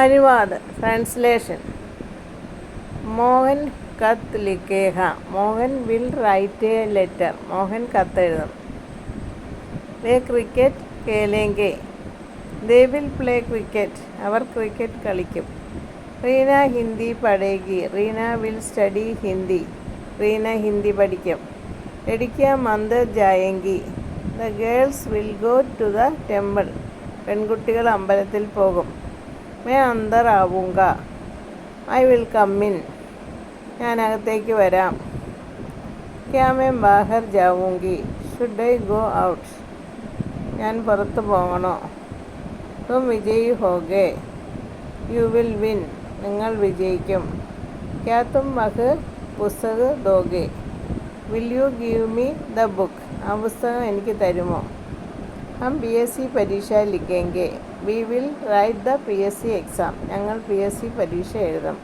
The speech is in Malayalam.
അനുവാദ് ട്രാൻസ്ലേഷൻ മോഹൻ കത്ത് ലിഖേഹ Mohan will write a letter Mohan കത്തെഴുതും they cricket കേലേങ്കെ. ദേ വിൽ പ്ലേ ക്രിക്കറ്റ് അവർ ക്രിക്കറ്റ് കളിക്കും. റീന ഹിന്ദി പഠേകി റീന വിൽ സ്റ്റഡി ഹിന്ദി. റീന ഹിന്ദി പഠിക്കും. ലഡിക്ക മന്ദിർ ജായങ്കി. The girls will go to the temple പെൺകുട്ടികൾ അമ്പലത്തിൽ പോകും. മേ അന്തർ ആവുങ്ക ഐ വിൽ കമ്മിൻ ഞാൻ അകത്തേക്ക് വരാം. ക്യാ മേ ബാഹർ ജാവൂങ്കി. Should I go out? ഞാൻ പുറത്ത് പോകണോ? തും വിജയ് ഹോഗേ. You will win. നിങ്ങൾ വിജയിക്കും. ക്യാ തും വഹ് പുസ്തക് ദോഗേ. Will you give me the book? ആ പുസ്തകം എനിക്ക് തരുമോ? ഹം പി എസ് സി പരീക്ഷ ലിഖേങ്കെ we will write the P S C exam ഞങ്ങൾ പി എസ് സി പരീക്ഷ എഴുതും.